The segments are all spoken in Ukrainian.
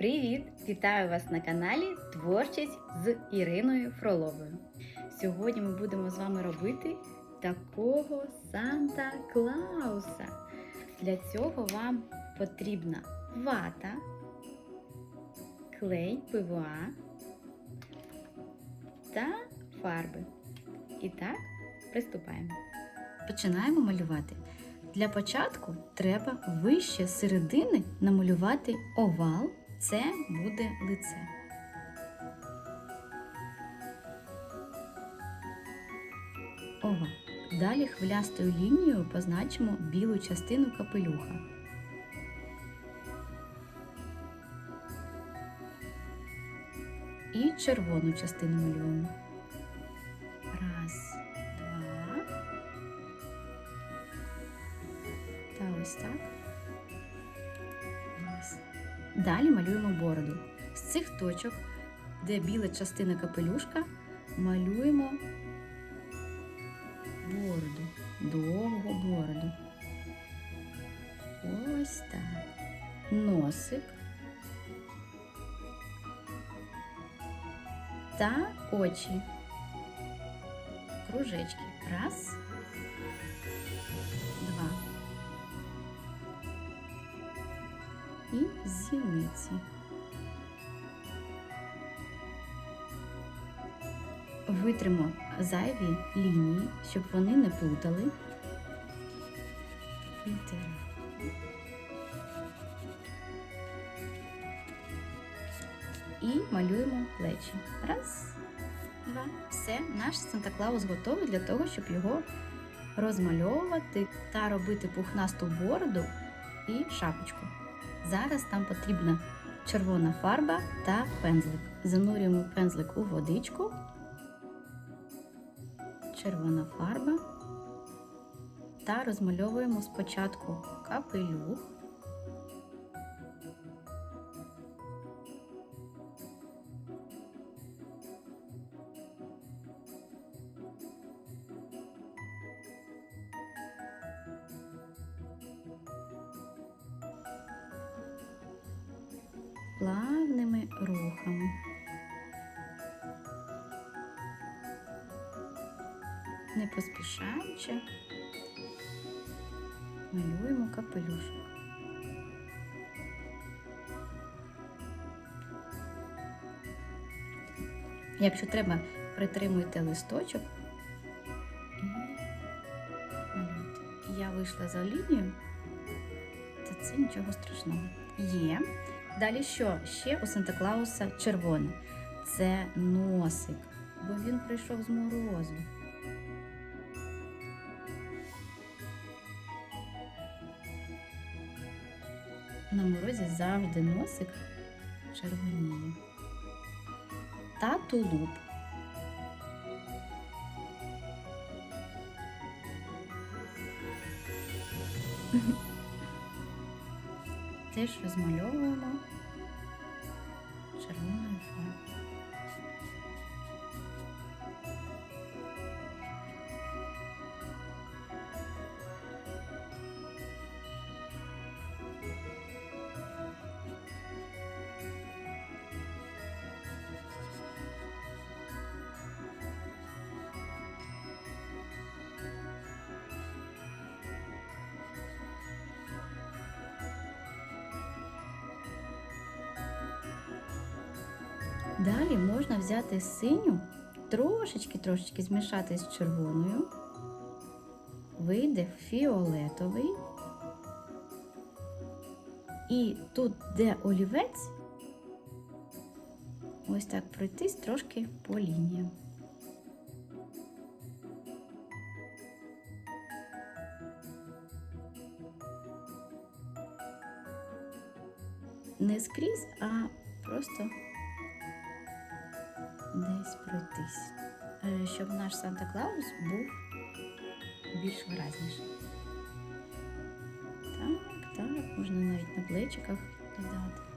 Привіт! Вітаю вас на каналі Творчість з Іриною Фроловою. Сьогодні ми будемо з вами робити такого Санта Клауса. Для цього вам потрібна вата, клей ПВА та фарби. І так, приступаємо. Починаємо малювати. Для початку треба вище середини намалювати овал. Це буде лице. Овал. Далі хвилястою лінією позначимо білу частину капелюха. І червону частину малюємо. Раз, два. Та ось так. Далі малюємо бороду. З цих точок, де біла частина капелюшка, малюємо бороду, довгу бороду. Ось так. Носик. Та очі. Кружечки. Раз. І зіниці. Витримо зайві лінії, щоб вони не плутали. І малюємо плечі. Раз, два. Все, наш Санта Клаус готовий для того, щоб його розмальовувати та робити пухнасту бороду і шапочку. Зараз нам потрібна червона фарба та пензлик. Занурюємо пензлик у водичку. Червона фарба. Та розмальовуємо спочатку капелюх. Не поспішаючи малюємо капелюшок. Якщо треба, притримуйте листочок і. Я вийшла за лінію, то це нічого страшного. Є. Далі що? Ще у Санта Клауса червоне. Це носик, бо він прийшов з морозу. На морозі завжди носик червоніє. Та тулуб. Теж розмальовуємо Далі можна взяти синю, трошечки-трошечки змішати з червоною, вийде фіолетовий. І тут, де олівець, ось так пройтись трошки по лініям. Не скрізь, а просто десь пройтись, Е, щоб наш Санта Клаус був більш виразніший. Так, так, можна навіть на плечиках додати.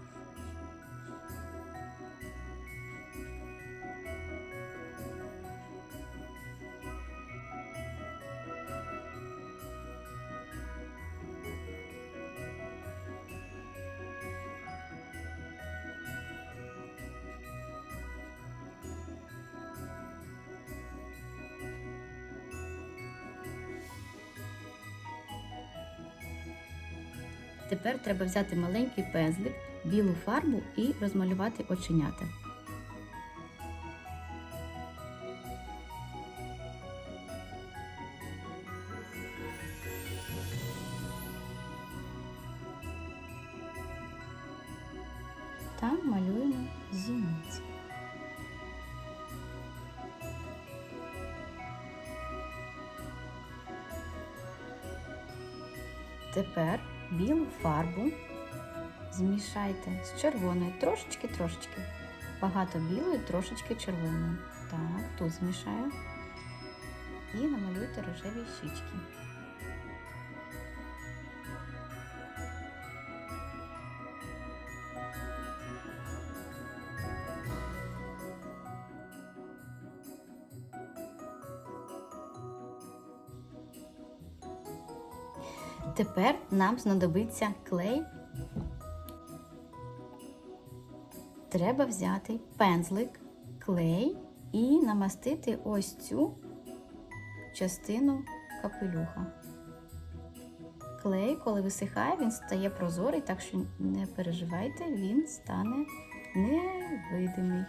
Тепер треба взяти маленький пензлик, білу фарбу і розмалювати оченята. Та малюємо зіниці. Тепер білу фарбу змішайте з червоною, трошечки-трошечки. Багато білої, трошечки червоної. Так, тут змішаю. І намалюйте рожеві щічки. Тепер нам знадобиться клей. Треба взяти пензлик, клей і намастити ось цю частину капелюха. Клей, коли висихає, він стає прозорий, так що не переживайте, він стане невидимий.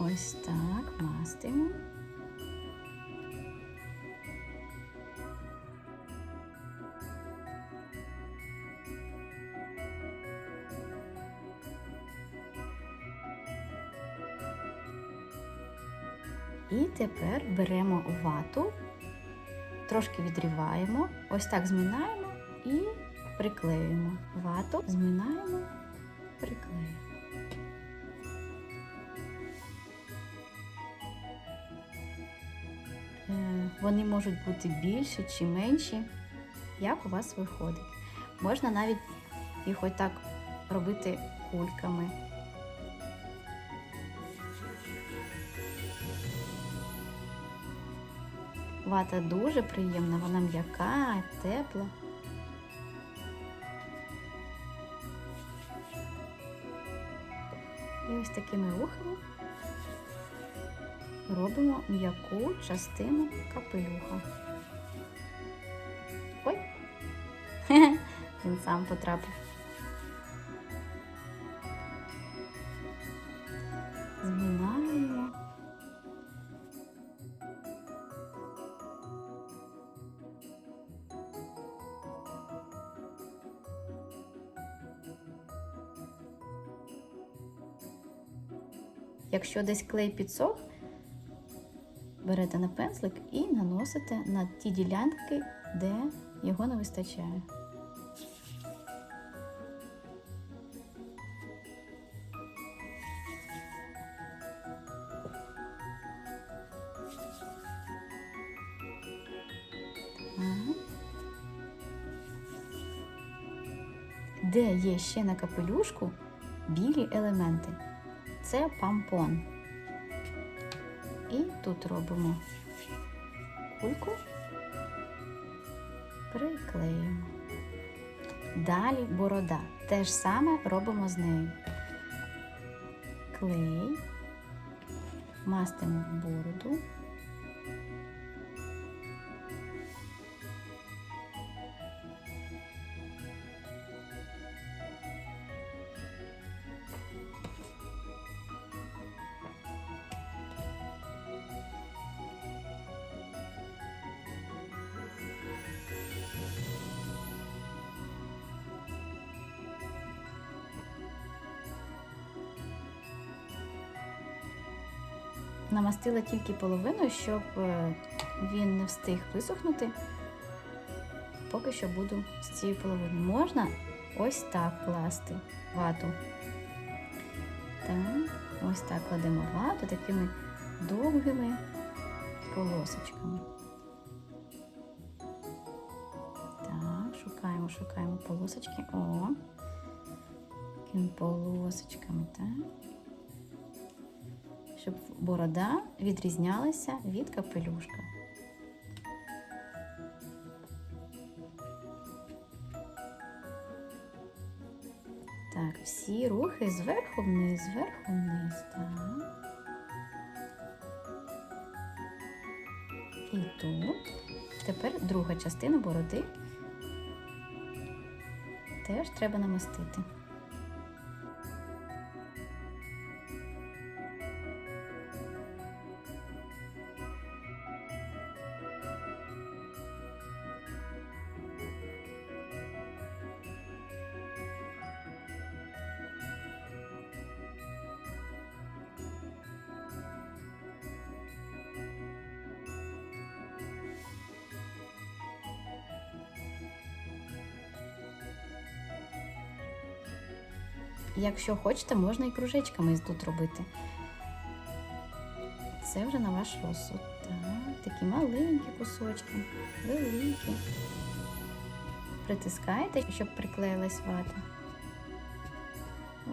Ось так мастимо. І тепер беремо вату, трошки відріваємо, ось так зминаємо і приклеюємо. Вату зминаємо, приклеюємо. Е, Вони можуть бути більші чи менші, як у вас виходить. Можна навіть їх ось так робити кульками. Вата дуже приємна, вона м'яка, тепла. І ось такими рухами робимо м'яку частину капелюха. Ой, він сам потрапив. Якщо десь клей підсох, берете на пензлик і наносите на ті ділянки, де його не вистачає. Де є ще на капелюшку білі елементи? Це пампон. І тут робимо кульку, приклеїмо. Далі борода. Те ж саме робимо з нею. Клей, мастимо бороду. Намастила тільки половину, щоб е, він не встиг висохнути. Поки що буду з цієї половини. Можна ось так класти вату. Так, ось так кладемо вату такими довгими полосочками. Так, шукаємо, шукаємо полосочки. О, такими полосочками, так щоб борода відрізнялася від капелюшка. Так, всі рухи зверху вниз, зверху вниз. Так. І тут. Тепер друга частина бороди теж треба намастити. Якщо хочете, можна і кружечками тут робити. Це вже на ваш розсуд. Так, такі маленькі кусочки, великі. Притискаєте, щоб приклеїлась вата.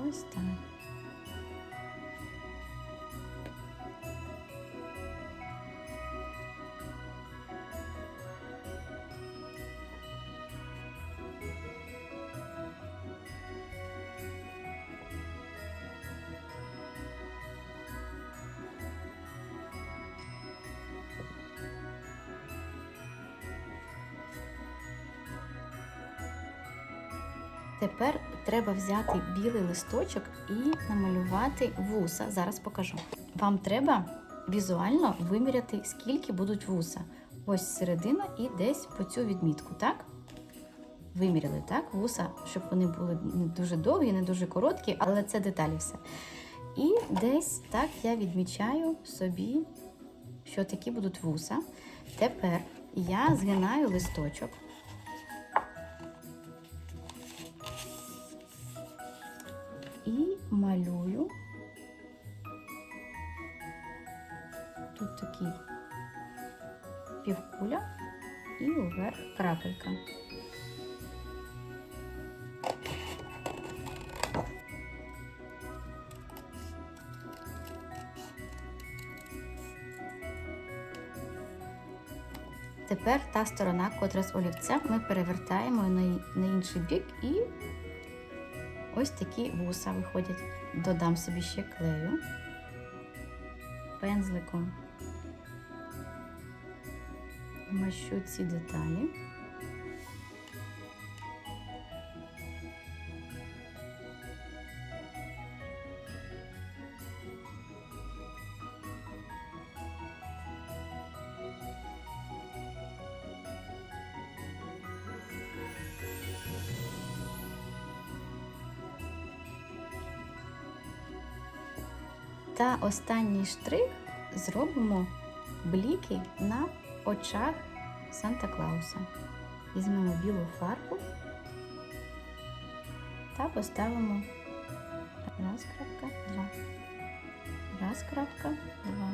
Ось так. Тепер треба взяти білий листочок і намалювати вуса. Зараз покажу. Вам треба візуально виміряти, скільки будуть вуса. Ось середина і десь по цю відмітку, так? Виміряли, так? Вуса, щоб вони були не дуже довгі, не дуже короткі, але це деталі все. І десь так я відмічаю собі, що такі будуть вуса. Тепер я згинаю листочок. Малюю. Тут такі півкуля і вверх крапелька. Тепер та сторона, котра з олівця, ми перевертаємо на інший бік і Ось такі вуса виходять. Додам собі ще клею пензликом. Мащу ці деталі. Та останній штрих зробимо бліки на очах Санта Клауса. Візьмемо білу фарбу та поставимо раз крапка, два. Раз крапка, два.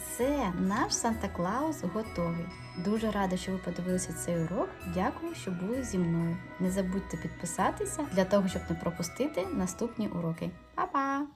Все, наш Санта Клаус готовий. Дуже рада, що ви подивилися цей урок. Дякую, що були зі мною. Не забудьте підписатися для того, щоб не пропустити наступні уроки. Па-па!